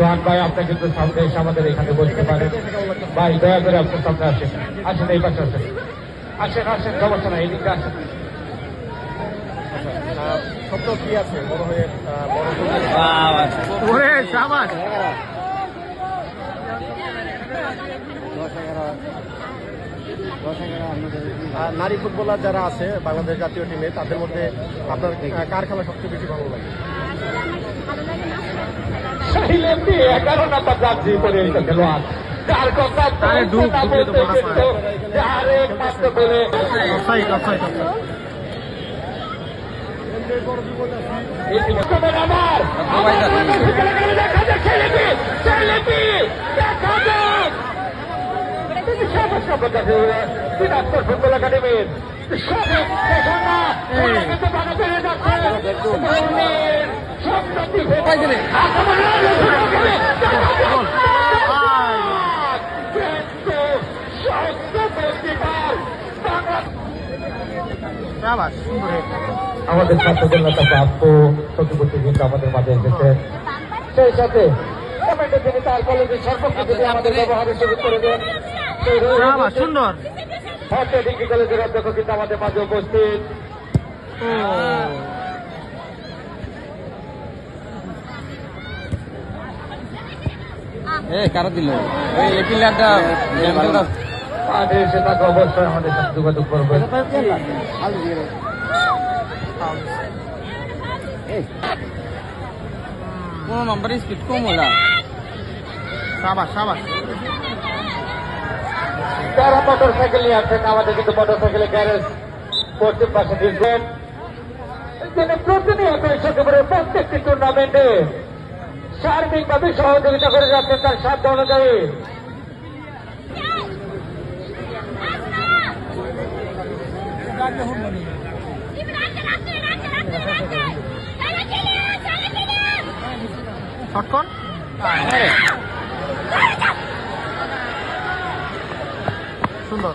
সোহান ভাই আপনি কিন্তু সামনে এসে আমাদের এখানে বসতে পারেন ভাই দয়া করে আপনার সামনে আসেন। আসেন এই পাশে আসেন। আসেন আসেন সমস্যা নাই এদিকে আসেন। শব্দ কি আছে বড় হয়ে নারী ফুটবলার যারা আছে বাংলাদেশ জাতীয় টিমে তাদের মধ্যে আপনার কার খেলা সবচেয়ে বেশি ভালো লাগে? সাইলেন্টলি এগারো নাম্বার জার্সি পরে এই খেলোয়াড় যার কথা বলতে বলতে কিন্তু যার একমাত্র করে আমার দেখা দেখা ফুটবল একাডেমির সবে না আমাদের ছাত্রদের নেতা প্রাপ্য প্রতিপত্তি কিন্তু আমাদের মাঝে এসেছেন সেই সাথে তিনি তার কলেজের সর্বোচ্চ যদি আমাদের ব্যবহারের সুযোগ করে দেন সুন্দর। ডিগ্রি কলেজের অধ্যক্ষ কিন্তু আমাদের মাঝে উপস্থিত। এ কারা দিল? ওই এই প্লেয়ারটা মাঠে এসে তাকে অবশ্যই আমাদের সাথে যোগাযোগ করবেন কোন নম্বরে স্পিড কম হলা? সাবাস সাবাস। যারা মোটর সাইকেল নিয়ে আসছেন আমাদের কিন্তু মোটর সাইকেলে গ্যারেজ পশ্চিম পাশে দিচ্ছেন তিনি প্রতিনিয়ত সেকেবারে প্রত্যেকটি টুর্নামেন্টে সার্বিকভাবে সহযোগিতা করে যাচ্ছেন তার সাধ্য অনুযায়ী। শটকন সুন্দর।